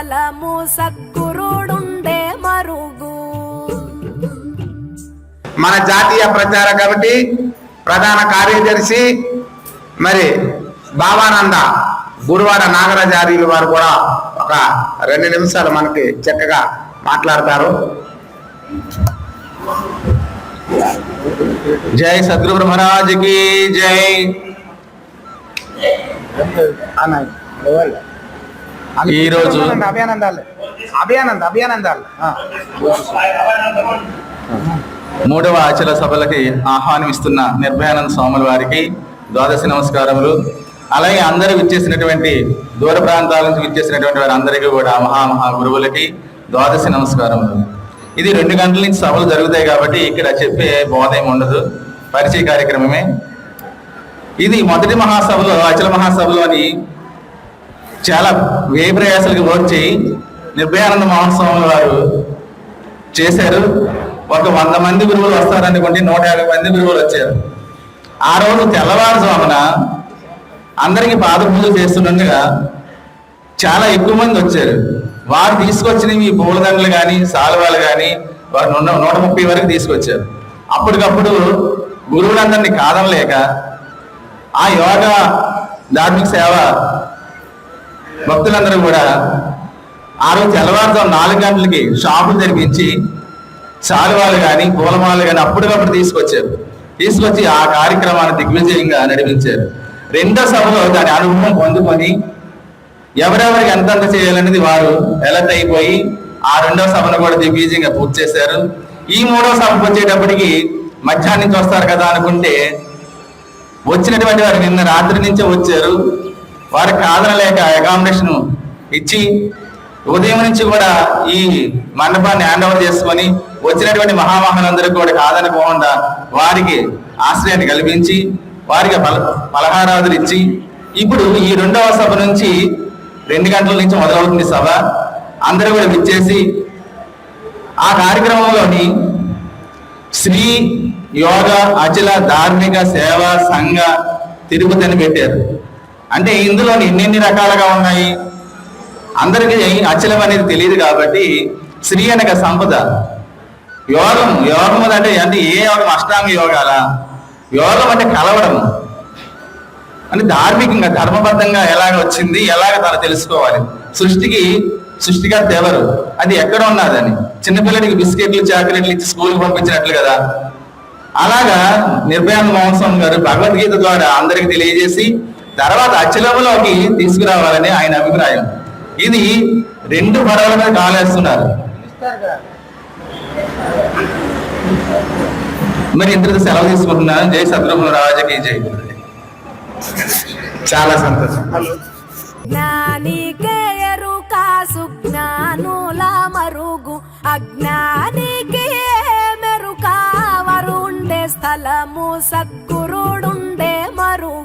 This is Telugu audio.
స్థలము సద్గురుడుండే మరుగు. మన జాతీయ ప్రచార కమిటీ ప్రధాన కార్యదర్శి మరి బాబానంద గురువాడ నాగరాజార్యులు వారు కూడా ఒక రెండు నిమిషాలు మనకి చక్కగా మాట్లాడతారు. జై సద్గురు మహారాజ్కి జై ఈరోజు అభియానందాలు అభియానంద అభియానందాలు మూడవ ఆచల సభలకి ఆహ్వానిస్తున్న నిర్భయానంద స్వాముల వారికి ద్వాదశి నమస్కారములు. అలాగే అందరూ విచ్చేసినటువంటి దూర ప్రాంతాల నుంచి విచ్చేసినటువంటి వారి అందరికీ కూడా మహామహా గురువులకి ద్వాదశి నమస్కారములు. ఇది రెండు గంటల నుంచి సభలు జరుగుతాయి కాబట్టి ఇక్కడ చెప్పే బోధ ఏమి ఉండదు. పరిచయ కార్యక్రమమే. ఇది మొదటి మహాసభలో అచల మహాసభలోని చాలా వ్యయ ప్రయాసాలకు ఓర్చి నిర్భయానంద మహోత్సవం వారు చేశారు. ఒక వంద మంది గురువులు వస్తారనుకోండి నూట యాభై మంది గురువులు వచ్చారు. ఆ రోజు తెల్లవారుజామున అందరికీ పాద పూజలు చేస్తుండగా చాలా ఎక్కువ మంది వచ్చారు. వారు తీసుకొచ్చినవి ఈ పూలదండలు కానీ సాలువాలు కానీ వారు నూట నూట ముప్పై వరకు తీసుకొచ్చారు. అప్పటికప్పుడు గురువులందరినీ కాదనలేక ఆ యోగా ధార్మిక సేవ భక్తులందరూ కూడా ఆ రోజు తెల్లవారుజాము నాలుగు గంటలకి షాపులు తెరిపించి శాలువాలు కానీ పూలమాలు కానీ అప్పటికప్పుడు తీసుకొచ్చారు. తీసుకొచ్చి ఆ కార్యక్రమాన్ని దిగ్విజయంగా నడిపించారు. రెండో సభలో దాని అనుభవం పొందుకొని ఎవరెవరికి ఎంతంత చేయాలనేది వారు ఎలర్ట్ అయిపోయి ఆ రెండో సభను కూడా దిగ్విజయంగా పూర్తి చేశారు. ఈ మూడో సభకు వచ్చేటప్పటికి మధ్యాహ్నం నుంచి వస్తారు కదా అనుకుంటే వచ్చినటువంటి వారు నిన్న రాత్రి నుంచే వచ్చారు. వారికి కాదనలేక అకామిడేషన్ ఇచ్చి ఉదయం నుంచి కూడా ఈ మండపాన్ని హ్యాండ్ ఓవర్ చేసుకొని వచ్చినటువంటి మహామహులందరికీ కూడా కాదనకుండా వారికి ఆశ్రయాన్ని కల్పించి వారికి పల పలహారాదులు ఇచ్చి ఇప్పుడు ఈ రెండవ సభ నుంచి రెండు గంటల నుంచి మొదలవుతుంది సభ. అందరూ కూడా విచ్చేసి ఆ కార్యక్రమంలోని శ్రీ యోగ అచల ధార్మిక సేవ సంఘ తిరుపతి అని పెట్టారు. అంటే ఇందులో ఎన్నెన్ని రకాలుగా ఉన్నాయి? అందరికీ అచలం అనేది తెలియదు కాబట్టి శ్రీ అనగా సంపద. యోగం యోగం అంటే అంటే ఏ యోగం? అష్టాంగ యోగాల? యోగం అంటే కలవడం. అంటే ధార్మికంగా ధర్మబద్ధంగా ఎలాగ వచ్చింది? ఎలాగ తను తెలుసుకోవాలి? సృష్టికి సృష్టికర్త ఎవరు? అది ఎక్కడ ఉన్నదని చిన్నపిల్లడికి బిస్కెట్లు చాక్లెట్లు ఇచ్చి స్కూల్కి పంపించినట్లు కదా. అలాగా నిర్భయానంద మోహన్ గారు భగవద్గీత ద్వారా అందరికి తెలియజేసి తర్వాత అచలములోకి తీసుకురావాలని ఆయన అభిప్రాయం. ఇది రెండు పడవల మీద కాలేస్తున్నారు. మరి ఇంతటితో సెలవు తీసుకుంటున్నాను. జై సద్గురు రాజకీ జై. చాలా సంతోషం. జ్ఞానికే సుజ్ఞానుల మరుగు. అజ్ఞానికి మెరుక వరుండే స్థలము మరుగు.